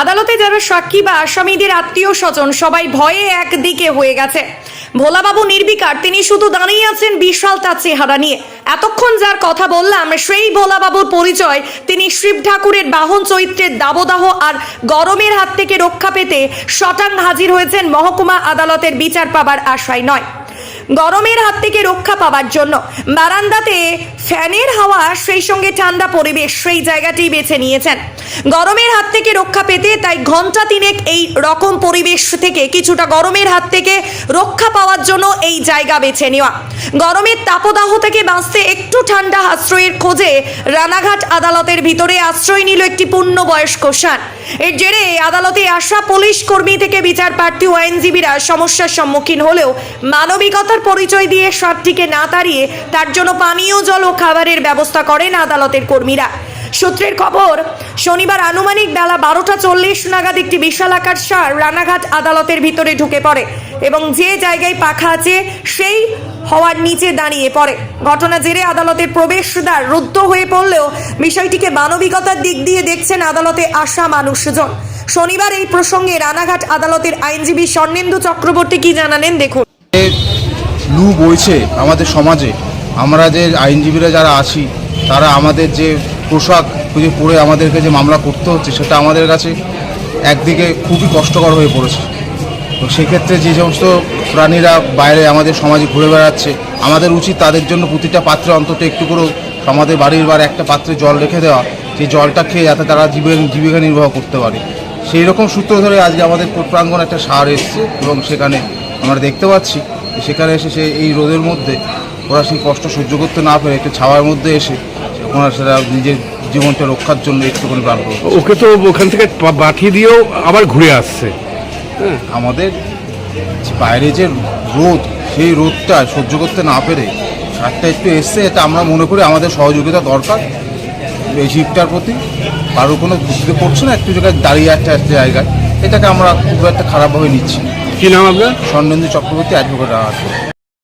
আদালতে যারা সাক্ষী বা আসামিদের আত্মীয় স্বজন। সবাই ভয়ে একদিকে হয়ে গেছে। ভোলাবাবু নির্বিকার, তিনি শুধু দাঁড়িয়ে আছেন বিশাল তার চেহারা নিয়ে। এতক্ষণ যার কথা বললাম, সেই ভোলাবাবুর পরিচয়, তিনি শিব ঠাকুরের বাহন চৈত্রের দাবদাহ আর গরমের হাত থেকে রক্ষা পেতে শটাং হাজির হয়েছেন মহকুমা আদালতের বিচার পাবার আশায় নয়। গরমের হাত থেকে রক্ষা পাওয়ার জন্য। বারান্দাতে ফ্যানের হাওয়া, সেই সঙ্গে ঠান্ডা পরিবেশ, সেই জায়গাটি বেছে নিয়েছেন। গরমের হাত থেকে রক্ষা পেতে তাই ঘণ্টা তিনেক এই রকম পরিবেশ থেকে কিছুটা গরমের হাত থেকে রক্ষা পাওয়ার জন্য এই জায়গা বেছে নেওয়া। গরমের তাপদাহ থেকে বাঁচতে একটু ঠান্ডা আশ্রয়ের খোঁজে রানাঘাট আদালতের ভিতরে আশ্রয় নিল একটি পূর্ণবয়স্ক সান এর জেরে আদালতে আসা পুলিশ কর্মী থেকে বিচার প্রার্থী ও আইনজীবীরা সমস্যার সম্মুখীন হলেও মানবিকতার পরিচয় দিয়ে সাপটিকে না তাড়িয়ে তার জন্য পানীয় জল ও খাবারের ব্যবস্থা করেন আদালতের কর্মীরা। সূত্রের খবর, শনিবার আনুমানিক বেলা বারোটা চল্লিশ নাগাদ একটি বিশাল আকার সার রানাঘাট আদালতের ভিতরে ঢুকে পড়ে এবং যে জায়গায় পাখা আছে সেই হওয়ার নিচে দাঁড়িয়ে পড়ে। ঘটনা জেরে আদালতের প্রবেশদ্বার রুদ্ধ হয়ে পড়লেও বিষয়টিকে মানবিকতার দিক দিয়ে দেখছেন আদালতে আসা মানুষজন। শনিবার এই প্রসঙ্গে রানাঘাট আদালতের আইনজীবী স্বর্ণেন্দু চক্রবর্তী কি জানালেন দেখুন। লু বইছে আমাদের সমাজে। আমরা যে আইনজীবীরা যারা আছি, তারা আমাদের যে পোশাক যে পরে আমাদেরকে যে মামলা করতে হচ্ছে, সেটা আমাদের কাছে একদিকে খুবই কষ্টকর হয়ে পড়েছে। তো সেক্ষেত্রে যে সমস্ত প্রাণীরা বাইরে আমাদের সমাজে ঘুরে বেড়াচ্ছে, আমাদের উচিত তাদের জন্য প্রতিটা পাত্রে অন্তত একটু করে আমাদের বাড়ির বার একটা পাত্রে জল রেখে দেওয়া, যে জলটা খেয়ে যাতে তারা জীবিকা নির্বাহ করতে পারে। সেই রকম সূত্র ধরে আজকে আমাদের কোর্ট প্রাঙ্গণ একটা সার এসছে এবং সেখানে আমরা দেখতে পাচ্ছি সেখানে এসে সে এই রোদের মধ্যে ওরা সেই কষ্ট সহ্য করতে না পেরে একটু ছাওয়ার মধ্যে এসে ওনারা সেটা নিজের জীবনটা রক্ষার জন্য একটুখানি প্রাণ করবে ওকে তো ওখান থেকে পাঠিয়ে দিয়েও আবার ঘুরে আসছে। আমাদের যে বাইরে যে রোদ সেই রোদটা সহ্য করতে না পেরে সারটা একটু এসছে এটা আমরা মনে করি আমাদের সহযোগিতা দরকার। এই শিপটার প্রতি কারোর কোনো বুঝতে পড়ছে না একটু জায়গায় দাঁড়িয়ে একটা একটা জায়গায়। এটাকে আমরা খুব একটা খারাপভাবে নিচ্ছি। কি নাম আপনার? স্বর্ণেন্দু চক্রবর্তী অ্যাডভোকেট আছে